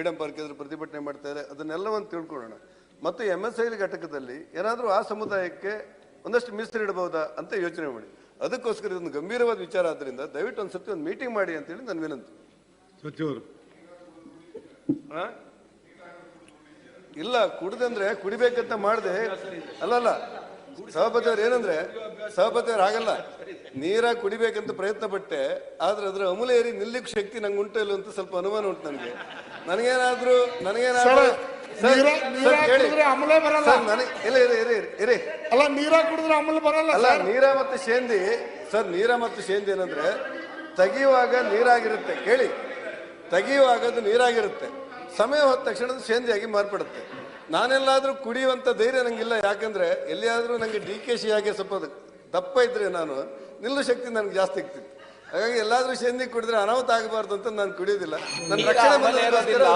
Freedom park ಎದುರು ಪ್ರತಿಭಟನೆ ಮಾಡ್ತಾರೆ ಅದನ್ನೆಲ್ಲವನ್ನು ತಿಳ್ಕೊಳ್ಳೋಣ. ಮತ್ತು ಎಂ ಎಸ್ ಐಲಿ ಘಟಕದಲ್ಲಿ ಏನಾದರೂ ಆ ಸಮುದಾಯಕ್ಕೆ ಒಂದಷ್ಟು ಮೀಸಲಿಡಬಹುದಾ ಅಂತ ಯೋಚನೆ ಮಾಡಿ. ಅದಕ್ಕೋಸ್ಕರ ಇದೊಂದು ಗಂಭೀರವಾದ ವಿಚಾರ ಆದ್ದರಿಂದ ದಯವಿಟ್ಟು ಒಂದು ಸತಿ ಒಂದು ಮೀಟಿಂಗ್ ಮಾಡಿ ಅಂತೇಳಿ ನನ್ನ ವಿನಂತಿ. ಸಚಿವರು. ಹಾ ಇಲ್ಲ ಕುಡ್ದಂದ್ರೆ ಕುಡಿಬೇಕಂತ ಮಾಡಿದೆ. ಅಲ್ಲ ಅಲ್ಲ. ಅವ್ರು ಏನಂದ್ರೆ ಸಭಾಪತಿ ಅವ್ರು ಆಗಲ್ಲ ನೀರ ಕುಡಿಬೇಕಂತ ಪ್ರಯತ್ನ ಪಟ್ಟೆ ಆದ್ರೆ ಅದ್ರ ಅಮೂಲ್ಯ ಏರಿ ನಿಲ್ಲಿಕ್ ಶಕ್ತಿ ನಂಗೆ ಉಂಟು ಇಲ್ಲ ಅಂತ ಸ್ವಲ್ಪ ಅನುಮಾನ ಉಂಟು ನನಗೆ. ನನಗೇನಾದ್ರೂ ನನಗೇನಾದ್ರೂ ಅಮಲೆ ಬರಲ್ಲ. ಸರ್ ನನಗೆ ಇಲ್ಲ ಇರಿ ಇರಿ ಇರಿ ಇರಿ. ಅಲ್ಲ ನೀರ ಕುಡಿದ್ರೆ ಅಮಲೆ ಬರಲ್ಲ ಅಲ್ಲ ನೀರ ಮತ್ತು ಶೇಂದಿ ಸರ್ ನೀರ ಮತ್ತು ಶೇಂದಿ ಏನಂದ್ರೆ ತೆಗೆಯುವಾಗ ನೀರಾಗಿರುತ್ತೆ ಕೇಳಿ. ತೆಗೆಯುವಾಗ ಅದು ನೀರಾಗಿರುತ್ತೆ. ಸಮಯ ಹೋದ ತಕ್ಷಣ ಅದು ಶೇಂದಿಯಾಗಿ ಮಾರ್ಪಡುತ್ತೆ. ನಾನೆಲ್ಲಾದ್ರೂ ಕುಡಿಯುವಂತ ಧೈರ್ಯ ನಂಗಿಲ್ಲ ಯಾಕಂದ್ರೆ ಎಲ್ಲಿಯಾದ್ರೂ ನಂಗೆ ಡಿ ಕೆ ಶಿ ಹಾಗೆ ಸ್ವಲ್ಪ ದಪ್ಪ ಇದ್ರೆ ನಾನು ನಿಲ್ಲು ಶಕ್ತಿ ನನಗೆ ಜಾಸ್ತಿ ಆಗ್ತಿತ್ತು. ಹಾಗಾಗಿ ಎಲ್ಲಾದ್ರೂ ಶೇಂದಿ ಕುಡಿದ್ರೆ ಅನಾಹುತ ಆಗಬಾರ್ದು ಅಂತ ನಾನು ಕುಡಿಯೋದಿಲ್ಲ. ನನ್ನ ರಕ್ಷಣೆ ಧನ್ಯವಾದಗಳು.